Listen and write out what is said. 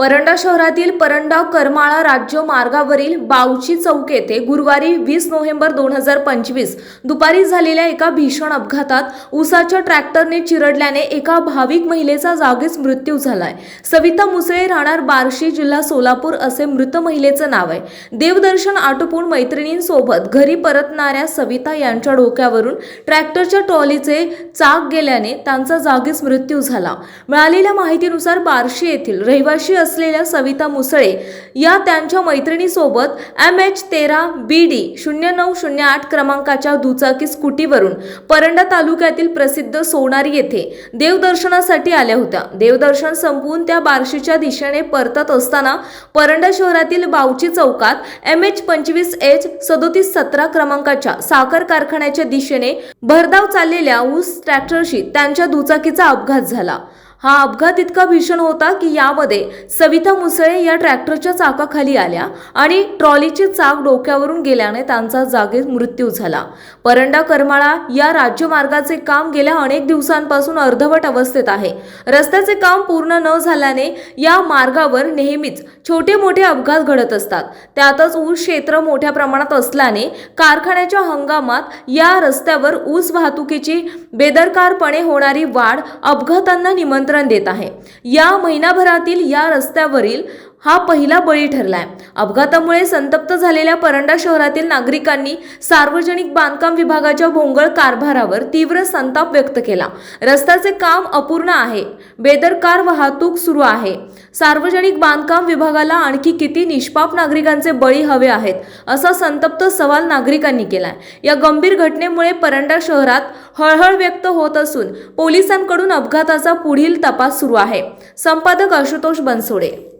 परंडा शहरातील परंडा करमाळा राज्य मार्गावरील बावची चौक येथे गुरुवारी वीस नोव्हेंबर दोन हजार पंचवीस दुपारी झालेल्या एका भीषण अपघातात उसाच्या ट्रॅक्टरने चिरडल्याने एका भाविक महिलेचा जागीच मृत्यू झालाय. सविता मुसळे राहणार बार्शी जिल्हा सोलापूर असे मृत महिलेचं नाव आहे. देवदर्शन आटोपून मैत्रिणींसोबत घरी परतणाऱ्या सविता यांच्या डोक्यावरून ट्रॅक्टरच्या ट्रॉलीचे चाक गेल्याने त्यांचा जागीच मृत्यू झाला. मिळालेल्या माहितीनुसार बार्शी येथील रहिवाशी असलेल्या सविता मुसळे या त्यांच्या मैत्रिणीसोबत एम एच तेरा बी डी शून्य नऊ शून्य आठ क्रमांकाच्या दुचाकी स्कूटीवरून परंडा तालुक्यातील प्रसिद्ध सोनारी येथे देवदर्शनासाठी आल्या होत्या. देवदर्शन संपवून त्या बार्शीच्या दिशेने परतत असताना परंडा शहरातील बावची चौकात एम एच पंचवीस एच सदोतीस सतरा क्रमांकाच्या साखर कारखान्याच्या दिशेने भरधाव चाललेल्या ऊस ट्रॅक्टरशी त्यांच्या दुचाकीचा अपघात झाला. हा अपघात इतका भीषण होता की यामध्ये सविता मुसळे या ट्रॅक्टरच्या चाकाखाली आल्या आणि ट्रॉलीची चाक डोक्यावरून गेल्याने त्यांचा जागीच मृत्यू झाला. परंडा करमाळा या राज्यमार्गाचे काम गेल्या अनेक दिवसांपासून अर्धवट अवस्थेत आहे. रस्त्याचे काम पूर्ण न झाल्याने या मार्गावर नेहमीच छोटे मोठे अपघात घडत असतात. त्यातच ऊस क्षेत्र मोठ्या प्रमाणात असल्याने कारखान्याच्या हंगामात या रस्त्यावर ऊस वाहतुकीची बेदरकारपणे होणारी वाढ अपघातांना निमंत्रण देत आहे. या महिनाभरातील या रस्त्यावरील हा पहिला बळी ठरलाय. अपघातामुळे संतप्त झालेल्या परंडा शहरातील नागरिकांनी सार्वजनिक बांधकाम विभागाच्या भोंगळ कारभारावर तीव्र संताप व्यक्त केला. रस्त्याचे काम अपूर्ण आहे. बेदरकार वाहतूक सुरू आहे. सार्वजनिक बांधकाम विभागाला आणखी किती निष्पाप नागरिकांचे बळी हवे आहेत असा संतप्त सवाल नागरिकांनी केलाय. या गंभीर घटनेमुळे परंडा शहरात हळहळ व्यक्त होत असून पोलिसांकडून अपघाताचा पुढील तपास सुरू आहे. संपादक आशुतोष बनसोडे